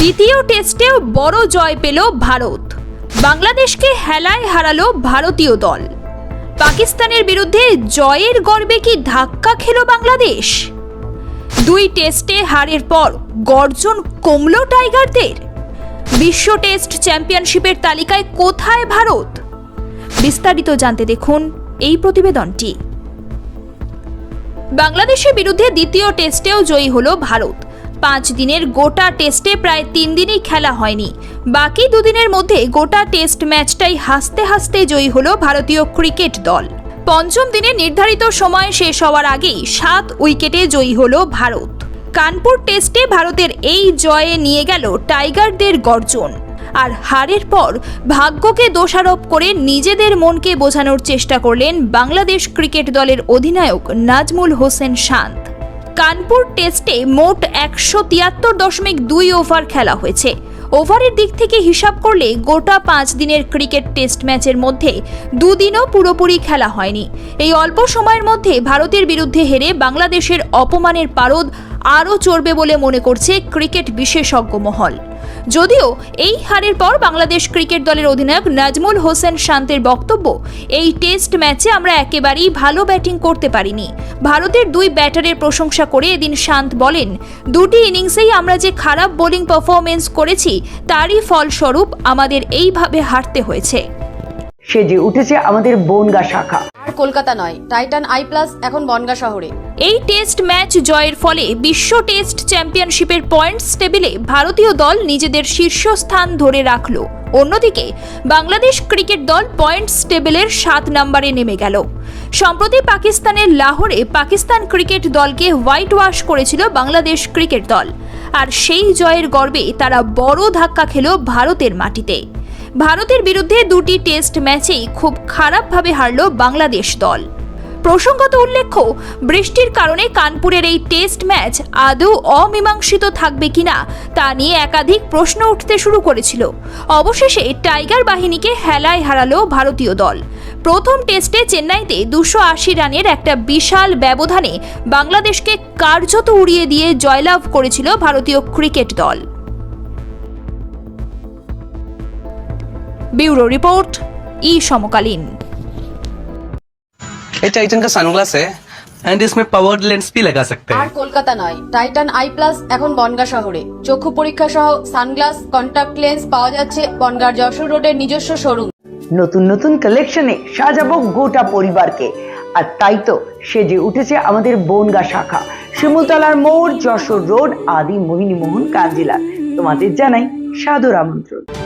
দ্বিতীয় টেস্টেও বড় জয় পেল ভারত। বাংলাদেশকে হেলায় হারালো ভারতীয় দল। পাকিস্তানের বিরুদ্ধে জয়ের গর্বে কি ধাক্কা খেলো বাংলাদেশ? দুই টেস্টে হারের পর গর্জন কমলো টাইগারদের। বিশ্ব টেস্ট চ্যাম্পিয়নশিপের তালিকায় কোথায় ভারত? বিস্তারিত জানতে দেখুন এই প্রতিবেদনটি। বাংলাদেশের বিরুদ্ধে দ্বিতীয় টেস্টেও জয়ী হল ভারত। পাঁচ দিনের গোটা টেস্টে প্রায় তিন দিনই খেলা হয়নি। বাকি দুদিনের মধ্যে গোটা টেস্ট ম্যাচটাই হাসতে হাসতে জয়ী হলো ভারতীয় ক্রিকেট দল। পঞ্চম দিনে নির্ধারিত সময় শেষ হওয়ার আগেই সাত উইকেটে জয়ী হল ভারত। কানপুর টেস্টে ভারতের এই জয়ে নিয়ে গেল টাইগারদের গর্জন। আর হারের পর ভাগ্যকে দোষারোপ করে নিজেদের মনকে বোঝানোর চেষ্টা করলেন বাংলাদেশ ক্রিকেট দলের অধিনায়ক নাজমুল হোসেন শান্ত কানপুর টেস্টে মোট একশো তিয়াত্তর দশমিক দুই ওভার খেলা হয়েছে। ওভারের দিক থেকে হিসাব করলে গোটা পাঁচ দিনের ক্রিকেট টেস্ট ম্যাচের মধ্যে দুদিনও পুরোপুরি খেলা হয়নি। এই অল্প সময়ের মধ্যে ভারতের বিরুদ্ধে হেরে বাংলাদেশের অপমানের পারদ আরও চড়বে বলে মনে করছে ক্রিকেট বিশেষজ্ঞ মহল। যদিও এই হারের পর বাংলাদেশ ক্রিকেট দলের অধিনায়ক নাজমুল হোসেন শান্তের বক্তব্য, এই টেস্ট ম্যাচে আমরা একেবারেই ভালো ব্যাটিং করতে পারিনি। ভারতের দুই ব্যাটারের প্রশংসা করে এদিন শান্ত বলেন, দুটি ইনিংসেই আমরা যে খারাপ বোলিং পারফরমেন্স করেছি, তারই ফলস্বরূপ আমাদের এইভাবে হারতে হয়েছে। সেজে উঠেছে আমাদের বনগা শাখা। আর কলকাতা নয় টাইটান আই প্লাস এখন বনগা শহরে। এই টেস্ট ম্যাচ জয়ের ফলে বিশ্ব টেস্ট চ্যাম্পিয়নশিপের পয়েন্টস টেবিলে ভারতীয় দল নিজেদের শীর্ষস্থান ধরে রাখল। অন্যদিকে বাংলাদেশ ক্রিকেট দল পয়েন্টস টেবিলের সাত নম্বরে নেমে গেল। সম্প্রতি পাকিস্তানের লাহোরে পাকিস্তান ক্রিকেট দলকে হোয়াইট ওয়াশ করেছিল বাংলাদেশ ক্রিকেট দল। আর সেই জয়ের গর্বে তারা বড় ধাক্কা খেল ভারতের মাটিতে। ভারতের বিরুদ্ধে দুটি টেস্ট ম্যাচেই খুব খারাপভাবে হারল বাংলাদেশ দল। প্রসঙ্গত উল্লেখ্য, বৃষ্টির কারণে কানপুরের এই টেস্ট ম্যাচ আদৌ অমীমাংসিত থাকবে কিনা তা নিয়ে একাধিক প্রশ্ন উঠতে শুরু করেছিল। অবশেষে টাইগার বাহিনীকে হেলায় হারালো ভারতীয় দল। প্রথম টেস্টে চেন্নাইতে দুশো আশি রানের একটা বিশাল ব্যবধানে বাংলাদেশকে কার্যত উড়িয়ে দিয়ে জয়লাভ করেছিল ভারতীয় ক্রিকেট দল। ब्यूरो रिपोर्ट ई समकालीन ये टाइटन का सनग्लास है एंड इसमें पावर्ड लेंस भी लगा सकते আর हैं কলকাতা নয় টাইটান আই প্লাস এখন বনগা শহরে চক্ষু পরীক্ষা সহ সানগ্লাস কন্টাক্ট লেন্স পাওয়া যাচ্ছে বনগার যশোর রোডের নিজস্ব শোরুম নতুন নতুন কালেকশনে সাজাবো গোটা পরিবারকে আর তাই তো সেজে উঠেছে আমাদের বনগা শাখা শিমুলতলার মোড় যশোর রোড আদি মোহিনী মোহন কাঞ্জিলা তোমাদের জানাই সাদর আমন্ত্রণ